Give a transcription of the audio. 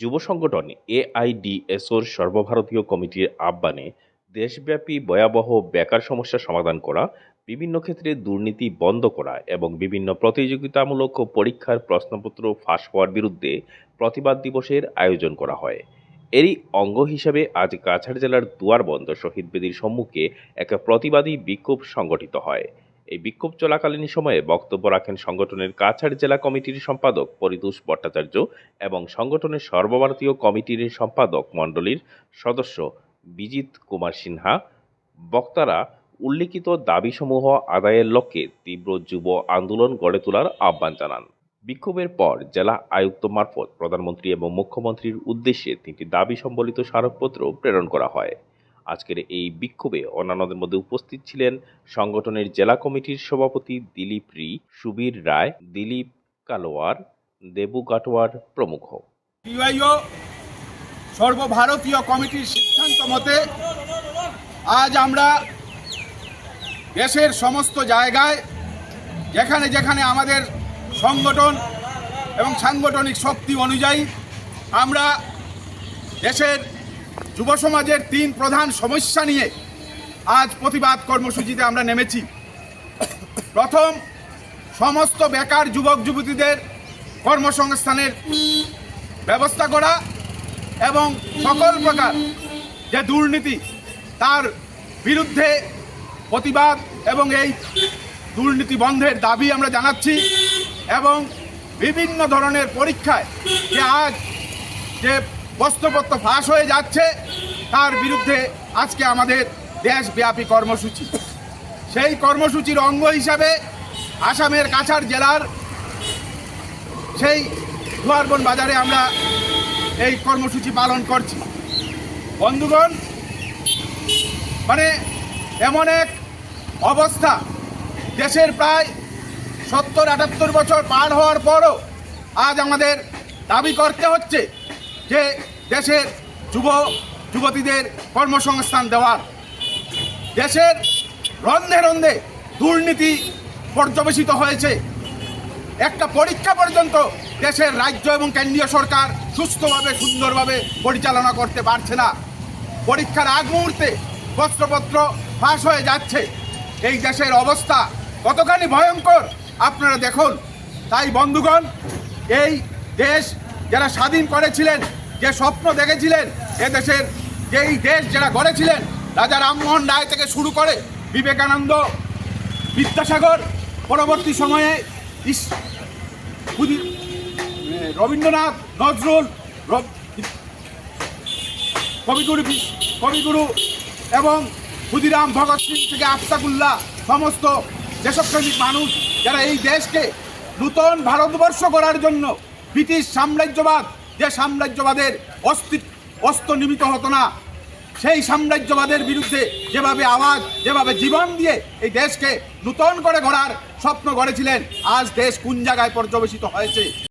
যুব সংগঠন এআইডিএসওর সর্বভারতীয় কমিটির আহ্বানে দেশব্যাপী ভয়াবহ বেকার সমস্যা সমাধান করা, বিভিন্ন ক্ষেত্রে দুর্নীতি বন্ধ করা এবং বিভিন্ন প্রতিযোগিতামূলক পরীক্ষার প্রশ্নপত্র ফাঁস হওয়ার বিরুদ্ধে প্রতিবাদ দিবসের আয়োজন করা হয়। এরই অঙ্গ হিসেবে আজ কাছাড় জেলার দুয়ারবন্দ শহীদ বেদির সম্মুখে এক প্রতিবাদী বিক্ষোভ সংগঠিত হয়। এই বিক্ষোভ চলাকালীন সময়ে বক্তব্য রাখেন সংগঠনের কাছাড় জেলা কমিটির সম্পাদক পরিতোষ ভট্টাচার্য এবং সংগঠনের সর্বভারতীয় কমিটির সম্পাদক মণ্ডলীর সদস্য বিজিত কুমার সিনহা। বক্তারা উল্লিখিত দাবিসমূহ আদায়ের লক্ষ্যে তীব্র যুব আন্দোলন গড়ে তোলার আহ্বান জানান। বিক্ষোভের পর জেলা আয়ুক্ত মারফত প্রধানমন্ত্রী এবং মুখ্যমন্ত্রীর উদ্দেশ্যে তিনটি দাবি সম্বলিত স্মারকপত্র প্রেরণ করা হয়। আজকের এই বিক্ষোভে অন্যান্যদের মধ্যে উপস্থিত ছিলেন সংগঠনের জেলা কমিটির সভাপতি দিলীপ রি, সুবীর রায়, দিলীপ কালোয়ার, দেবু কাটোয়ার প্রমুখ। সর্বভারতীয় কমিটির সিদ্ধান্ত মতে আজ আমরা দেশের সমস্ত জায়গায় যেখানে যেখানে আমাদের সংগঠন এবং সাংগঠনিক শক্তি অনুযায়ী আমরা দেশের যুব সমাজের তিন প্রধান সমস্যা নিয়ে আজ প্রতিবাদ কর্মসূচিতে আমরা নেমেছি। প্রথম, সমস্ত বেকার যুবক, যুবতীদের কর্মসংস্থানের ব্যবস্থা করা এবং সকল প্রকার যে দুর্নীতি তার বিরুদ্ধে প্রতিবাদ এবং এই দুর্নীতি বন্ধের দাবি আমরা জানাচ্ছি এবং বিভিন্ন ধরনের পরীক্ষায় যে আজ যে বস্ত্রপত্র ফাঁস হয়ে যাচ্ছে। তার বিরুদ্ধে আজকে আমাদের দেশব্যাপী কর্মসূচি। সেই কর্মসূচির অঙ্গ হিসাবে আসামের কাছাড় জেলার সেই দুয়ারবন বাজারে আমরা এই কর্মসূচি পালন করছি। বন্ধুগণ মানে এমন এক অবস্থা, দেশের প্রায় সত্তর আটাত্তর বছর পার হওয়ার পরও আজ আমাদের দাবি করতে হচ্ছে যে দেশের যুব, যুবতীদের কর্মসংস্থান দেওয়ার, দেশের রন্ধে রন্ধে দুর্নীতি পর্যবেসিত হয়েছে। একটা পরীক্ষা পর্যন্ত দেশের রাজ্য এবং কেন্দ্রীয় সরকার সুস্থভাবে, সুন্দরভাবে পরিচালনা করতে পারছে না। পরীক্ষার আগ মুহূর্তে বস্ত্রপত্র ফাঁস হয়ে যাচ্ছে। এই দেশের অবস্থা কতখানি ভয়ঙ্কর, আপনারা দেখুন। তাই বন্ধুগণ, এই দেশ যারা স্বাধীন করেছিলেন যে স্বপ্ন দেখেছিলেন এ দেশের যেই দেশ যারা গড়েছিলেন, রাজা রামমোহন রায় থেকে শুরু করে বিবেকানন্দ বিদ্যাসাগর, পরবর্তী সময়ে রবীন্দ্রনাথ, নজরুল কবিগুরু কবিগুরু এবং ক্ষুদিরাম ভগৎ সিং থেকে আফতাকুল্লাহ সমস্ত দেশপ্রেমিক মানুষ যারা এই দেশকে নূতন ভারতবর্ষ করার জন্য ব্রিটিশ সাম্রাজ্যবাদ যে সাম্রাজ্যবাদের অস্তিত্ব অস্ত্র নিমিত হতো না, সেই সাম্রাজ্যবাদের বিরুদ্ধে যেভাবে আওয়াজ, যেভাবে জীবন দিয়ে এই দেশকে নূতন করে গড়ার স্বপ্ন গড়েছিলেন, আজ দেশ কোন জায়গায় পর্যবেসিত হয়েছে?